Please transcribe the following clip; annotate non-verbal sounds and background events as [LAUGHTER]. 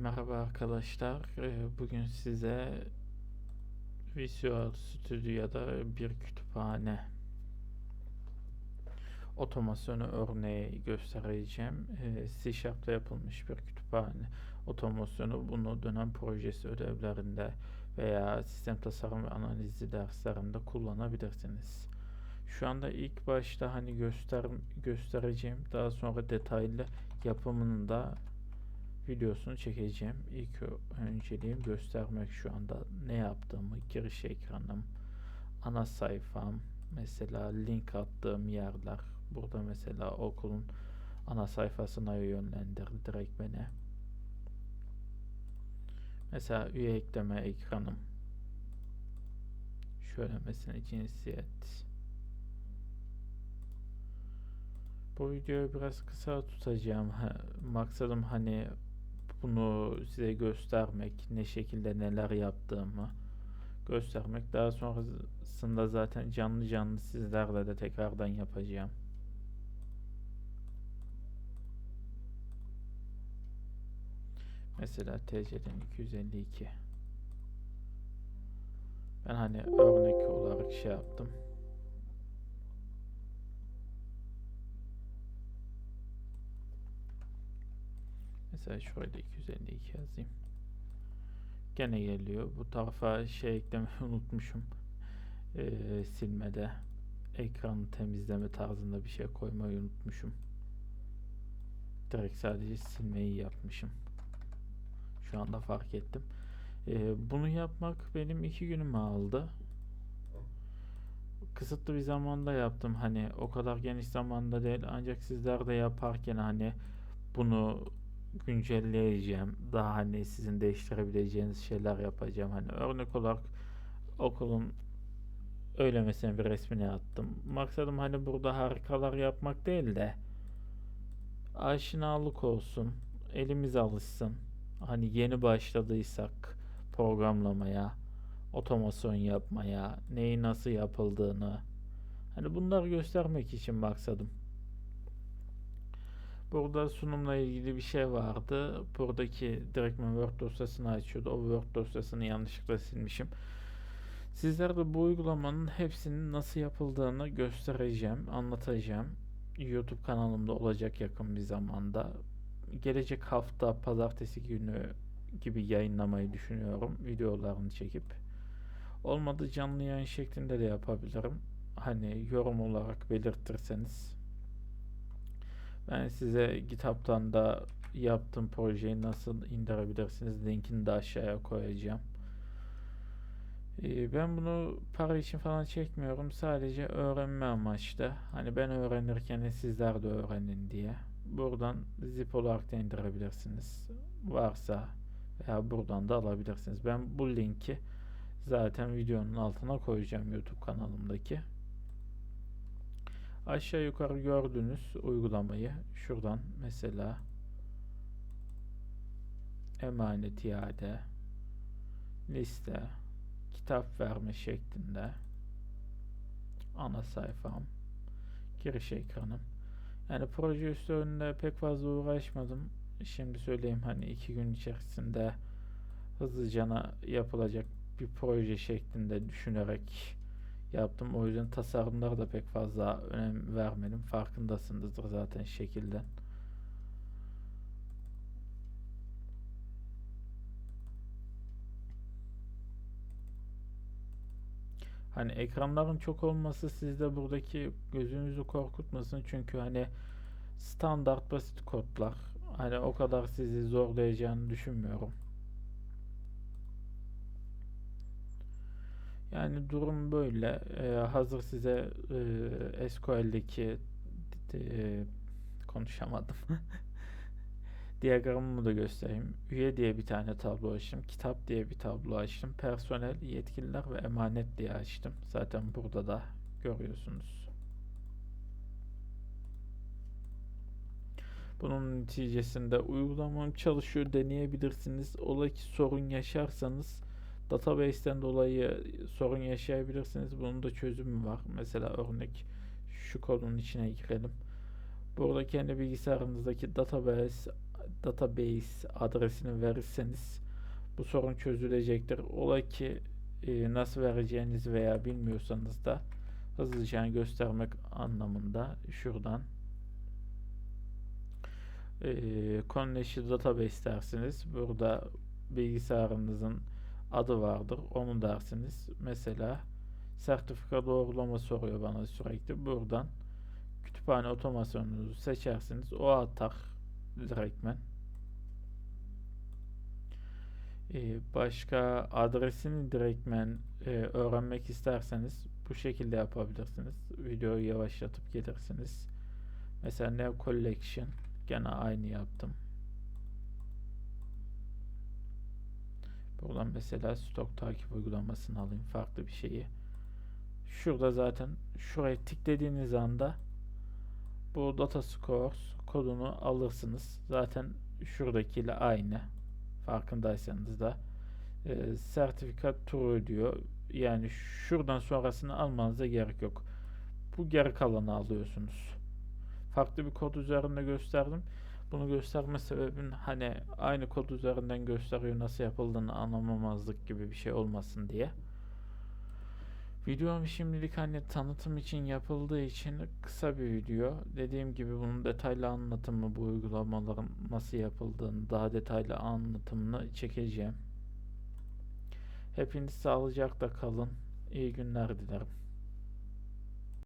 Merhaba arkadaşlar. Ee, Bugün size Visual Studio'da bir kütüphane otomasyonu örneği göstereceğim. Ee, C Sharp'ta yapılmış bir kütüphane otomasyonu. Bunu dönem projesi ödevlerinde veya sistem tasarım ve analizi derslerinde kullanabilirsiniz. Şu anda ilk başta hani göster göstereceğim. Daha sonra detaylı yapımını da videosunu çekeceğim. İlk önceliğim göstermek şu anda ne yaptığımı, giriş ekranım, ana sayfam, mesela link attığım yerler. Burada mesela okulun ana sayfasına yönlendirdi direkt beni. Mesela üye ekleme ekranım. Şöyle mesela cinsiyet. Bu videoyu biraz kısa tutacağım. [LAUGHS] Maksadım hani bunu size göstermek, ne şekilde neler yaptığımı göstermek. Daha sonrasında zaten canlı canlı sizlerle de tekrardan yapacağım. Mesela TC'den 252. Ben hani örnek olarak şey yaptım. Mesela da 252 yazayım. Gene geliyor. Bu tarafa şey eklemeyi [LAUGHS] unutmuşum. Ee, silmede ekranı temizleme tarzında bir şey koymayı unutmuşum. Direkt sadece silmeyi yapmışım. Şu anda fark ettim. Ee, bunu yapmak benim iki günümü aldı. Kısıtlı bir zamanda yaptım. Hani o kadar geniş zamanda değil. Ancak sizler de yaparken hani bunu güncelleyeceğim. Daha hani sizin değiştirebileceğiniz şeyler yapacağım. Hani örnek olarak okulun öylemesine bir resmini attım. Maksadım hani burada harikalar yapmak değil de aşinalık olsun. Elimiz alışsın. Hani yeni başladıysak programlamaya, otomasyon yapmaya, neyi nasıl yapıldığını hani bunları göstermek için maksadım. Burada sunumla ilgili bir şey vardı. Buradaki direktmen Word dosyasını açıyordu. O Word dosyasını yanlışlıkla silmişim. Sizlere de bu uygulamanın hepsinin nasıl yapıldığını göstereceğim, anlatacağım. YouTube kanalımda olacak yakın bir zamanda. Gelecek hafta pazartesi günü gibi yayınlamayı düşünüyorum videolarını çekip. Olmadı canlı yayın şeklinde de yapabilirim. Hani yorum olarak belirtirseniz ben size GitHub'tan da yaptığım projeyi nasıl indirebilirsiniz linkini de aşağıya koyacağım. Ee, ben bunu para için falan çekmiyorum. Sadece öğrenme amaçlı. Hani ben öğrenirken sizler de öğrenin diye. Buradan zip olarak da indirebilirsiniz. Varsa veya buradan da alabilirsiniz. Ben bu linki zaten videonun altına koyacağım YouTube kanalımdaki. Aşağı yukarı gördüğünüz uygulamayı şuradan mesela emanet iade liste kitap verme şeklinde ana sayfam giriş ekranım. Yani proje üstünde pek fazla uğraşmadım. Şimdi söyleyeyim hani iki gün içerisinde hızlıcana yapılacak bir proje şeklinde düşünerek yaptım. O yüzden tasarımlara da pek fazla önem vermedim. Farkındasınızdır zaten şekilden. Hani ekranların çok olması sizde buradaki gözünüzü korkutmasın. Çünkü hani standart basit kodlar. Hani o kadar sizi zorlayacağını düşünmüyorum. Yani durum böyle. Ee, hazır size e, SQL'deki e, konuşamadım. [LAUGHS] Diyagramımı da göstereyim. Üye diye bir tane tablo açtım. Kitap diye bir tablo açtım. Personel, yetkililer ve emanet diye açtım. Zaten burada da görüyorsunuz. Bunun neticesinde uygulamam çalışıyor deneyebilirsiniz. Ola ki sorun yaşarsanız Database'ten dolayı sorun yaşayabilirsiniz. Bunun da çözümü var. Mesela örnek şu kodun içine girelim. Burada kendi bilgisayarınızdaki database database adresini verirseniz bu sorun çözülecektir. Ola ki e, nasıl vereceğinizi veya bilmiyorsanız da hızlıca göstermek anlamında şuradan e, Connected Database dersiniz. Burada bilgisayarınızın adı vardır. Onu dersiniz. Mesela sertifika doğrulama soruyor bana sürekli. Buradan kütüphane otomasyonunuzu seçersiniz. O atar direktmen. Ee, başka adresini direktmen e, öğrenmek isterseniz bu şekilde yapabilirsiniz. Videoyu yavaşlatıp gelirsiniz. Mesela New Collection gene aynı yaptım. Buradan mesela stok takip uygulamasını alayım. Farklı bir şeyi. Şurada zaten şuraya tıkladığınız anda bu data scores kodunu alırsınız. Zaten şuradakiyle aynı. Farkındaysanız da e, sertifikat true diyor. Yani şuradan sonrasını almanıza gerek yok. Bu geri kalanı alıyorsunuz. Farklı bir kod üzerinde gösterdim. Bunu gösterme sebebim hani aynı kod üzerinden gösteriyor nasıl yapıldığını anlamamazlık gibi bir şey olmasın diye. Videom şimdilik hani tanıtım için yapıldığı için kısa bir video. Dediğim gibi bunun detaylı anlatımı, bu uygulamaların nasıl yapıldığını, daha detaylı anlatımını çekeceğim. Hepiniz sağlıcakla kalın. İyi günler dilerim.